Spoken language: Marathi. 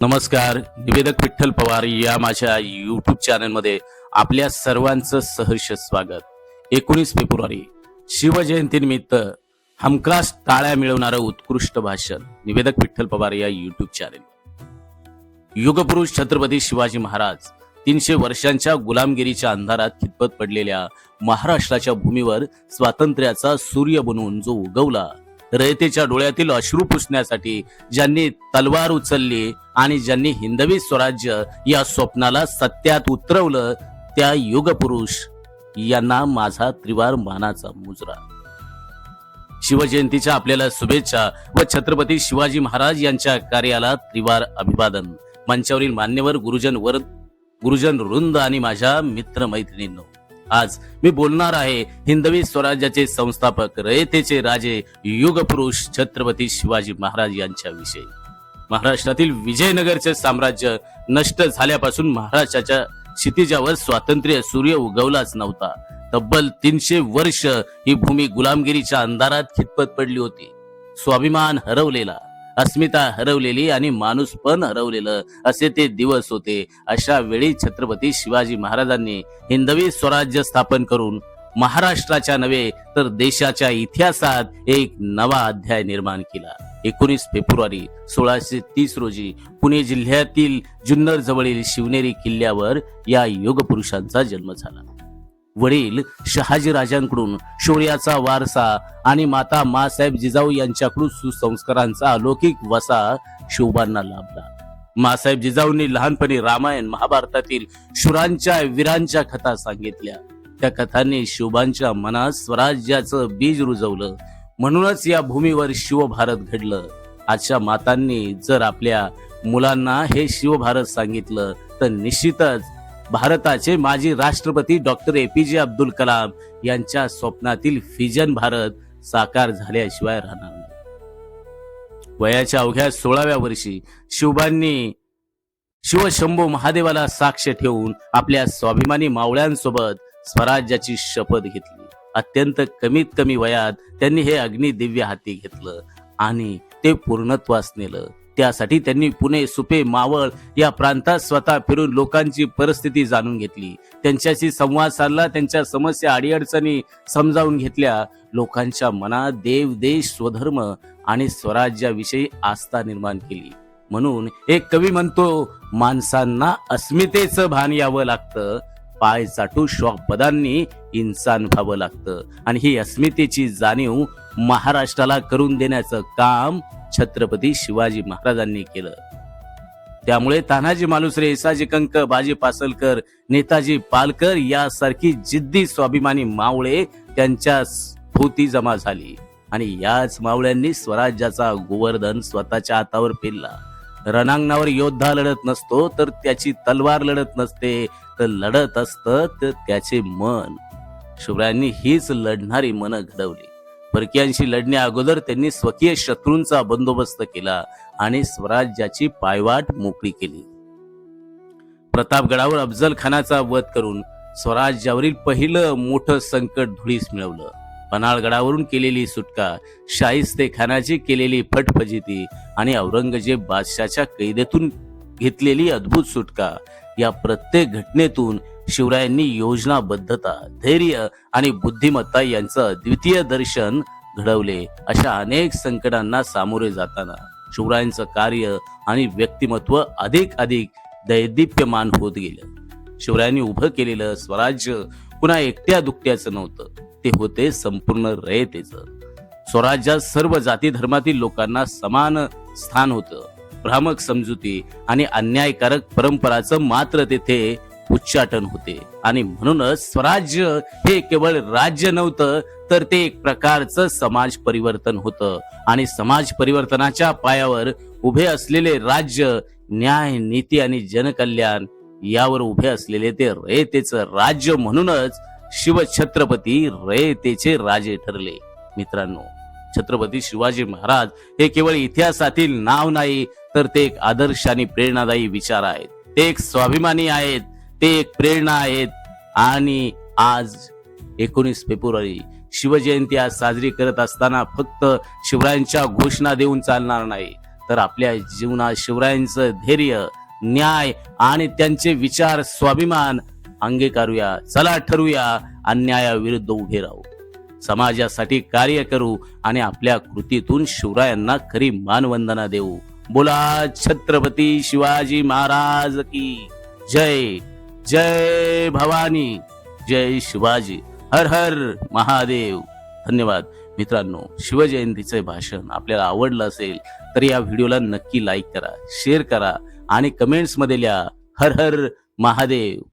नमस्कार निवेदक विठ्ठल पवार या माझ्या युट्यूब चॅनलमध्ये आपल्या सर्वांचं सहर्ष स्वागत. एकोणीस फेब्रुवारी शिवजयंतीनिमित्त हमखास टाळ्या मिळवणारं उत्कृष्ट भाषण निवेदक विठ्ठल पवार या युट्यूब चॅनल युगपुरुष छत्रपती शिवाजी महाराज तीनशे वर्षांच्या गुलामगिरीच्या अंधारात खितपत पडलेल्या महाराष्ट्राच्या भूमीवर स्वातंत्र्याचा सूर्य बनवून जो उगवला रयतेच्या डोळ्यातील अश्रू पुसण्यासाठी ज्यांनी तलवार उचलली आणि ज्यांनी हिंदवी स्वराज्य या स्वप्नाला सत्यात उतरवलं त्या युगपुरुष यांना माझा त्रिवार मानाचा मुजरा. शिवजयंतीच्या आपल्याला शुभेच्छा व छत्रपती शिवाजी महाराज यांच्या कार्याला त्रिवार अभिवादन. मंचावरील मान्यवर गुरुजन वर्ग गुरुजन वृंद आणि माझ्या मित्र मैत्रिणींनो आज मी बोलणार आहे हिंदवी स्वराज्याचे संस्थापक रयतेचे राजे युगपुरुष छत्रपती शिवाजी महाराज यांच्याविषयी. महाराष्ट्रातील विजयनगरचे साम्राज्य नष्ट झाल्यापासून महाराष्ट्राच्या क्षितिजावर स्वातंत्र्य सूर्य उगवलाच नव्हता. तब्बल तीनशे वर्ष ही भूमी गुलामगिरीच्या अंधारात खितपत पडली होती. स्वाभिमान हरवलेला. अस्मिता हरवलेली आणि माणूस पण हरवलेलं असे ते दिवस होते. अशा वेळी छत्रपती शिवाजी महाराजांनी हिंदवी स्वराज्य स्थापन करून महाराष्ट्राच्या नव्हे तर देशाच्या इतिहासात एक नवा अध्याय निर्माण केला. एकोणीस फेब्रुवारी सोळाशे तीस रोजी पुणे जिल्ह्यातील जुन्नर जवळील शिवनेरी किल्ल्यावर या योगपुरुषांचा जन्म झाला. वडील शहाजी राजांकडून शौर्याचा वारसा आणि माता मासाहेब जिजाऊ यांच्याकडून सुसंस्कारांचा अलौकिक वसा शिवबांना लाभला. मासाहेब जिजाऊंनी लहानपणी रामायण महाभारतातील शुरांच्या वीरांच्या कथा सांगितल्या. त्या कथांनी शिवबांच्या मनात स्वराज्याचं बीज रुजवलं. म्हणूनच या भूमीवर शिवभारत घडलं. आजच्या मातांनी जर आपल्या मुलांना हे शिवभारत सांगितलं तर निश्चितच भारताचे माजी राष्ट्रपती डॉक्टर ए पी जे अब्दुल कलाम यांच्या स्वप्नातील फिजन भारत साकार झाल्याशिवाय राहणार नाही. वयाच्या अवघ्या सोळाव्या वर्षी शिवबांनी शिवशंभू महादेवाला साक्ष ठेवून आपल्या स्वाभिमानी मावळ्यांसोबत स्वराज्याची शपथ घेतली. अत्यंत कमीत कमी वयात त्यांनी हे अग्निदिव्य हाती घेतलं आणि ते पूर्णत्वास नेलं. त्यासाठी त्यांनी पुणे सुपे मावळ या प्रांतात स्वतः फिरून लोकांची परिस्थिती जाणून घेतली. त्यांच्याशी संवाद साधला त्यांच्या समस्या अडीअडचणी समजावून घेतल्या. लोकांच्या मनात देव देश स्वधर्म आणि स्वराज्याविषयी आस्था निर्माण केली. म्हणून एक कवी म्हणतो माणसांना अस्मितेचं भान यावं लागतं. पाय चाटू श्वापदांनी पदांनी इन्सान व्हावं लागतं. आणि ही अस्मितेची जाणीव महाराष्ट्राला करून देण्याचं काम छत्रपती शिवाजी महाराजांनी केलं. त्यामुळे तानाजी मालुसरे येसाजी कंक बाजी पासलकर नेताजी पालकर यासारखी जिद्दी स्वाभिमानी मावळे त्यांच्या भोवती जमा झाली आणि याच मावळ्यांनी स्वराज्याचा गोवर्धन स्वतःच्या हातावर पेलला. रणांगणावर योद्धा लढत नसतो तर त्याची तलवार लढत नसते तर लढत असत तर त्याचे मन. शिवरायांनी हीच लढणारी मन घडवली. परकीयांशी लढण्या अगोदर त्यांनी स्वकीय शत्रूंचा बंदोबस्त केला आणि स्वराज्याची पायवाट मोकळी केली. प्रतापगडावर अफजल खानाचा वध करून स्वराज्यावरील पहिलं मोठं संकट धुळीस मिळवलं. पन्हाळगडावरून केलेली सुटका शाहिस्ते खानाची केलेली फटफजिती आणि औरंगजेब बादशाच्या कैदेतून घेतलेली अद्भुत सुटका या प्रत्येक घटनेतून शिवरायांनी योजनाबद्धता धैर्य आणि बुद्धिमत्ता यांचं द्वितीय दर्शन घडवले अशा अनेक संकटांना सामोरे जाताना शिवरायांचं कार्य आणि व्यक्तिमत्व अधिक अधिक दैदिप्यमान होत गेलं. शिवरायांनी उभं केलेलं स्वराज्य पुन्हा एकट्या दुकट्याचं नव्हतं ते होते संपूर्ण रयतेचं. स्वराज्यात सर्व जाती धर्मातील लोकांना समान स्थान होतं. भ्रामक समजुती आणि अन्यायकारक परंपराचं मात्र तेथे उच्चाटन होते. आणि म्हणूनच स्वराज्य हे केवळ राज्य नव्हतं तर ते एक प्रकारचं समाज परिवर्तन होतं. आणि समाज परिवर्तनाच्या पायावर उभे असलेले राज्य न्याय नीती आणि जनकल्याण यावर उभे असलेले ते रयतेचं राज्य म्हणूनच शिवछत्रपती रयतेचे राजे ठरले. मित्रांनो छत्रपती शिवाजी महाराज हे केवळ इतिहासातील नाव नाही तर ते एक आदर्श आणि प्रेरणादायी विचार आहेत. ते एक स्वाभिमानी आहेत. ते एक प्रेरणा आहेत. आणि आज एकोणीस फेब्रुवारी शिवजयंती आज साजरी करत असताना फक्त शिवरायांच्या घोषणा देऊन चालणार नाही तर आपल्या जीवनात शिवरायांचं धैर्य न्याय आणि त्यांचे विचार स्वाभिमान अंगीकारूया. चला ठरवूया अन्यायाविरुद्ध उभे राहू. समाजासाठी कार्य करू आणि आपल्या कृतीतून शिवरायांना खरी मानवंदना देऊ. बोला छत्रपती शिवाजी महाराज की जय. जय भवानी जय शिवाजी हर हर महादेव. धन्यवाद. मित्रांनो शिवजयंतीचे भाषण आपल्याला आवडलं असेल तर या व्हिडिओला नक्की लाईक करा शेअर करा आणि कमेंट्समध्ये लिहा हर हर महादेव.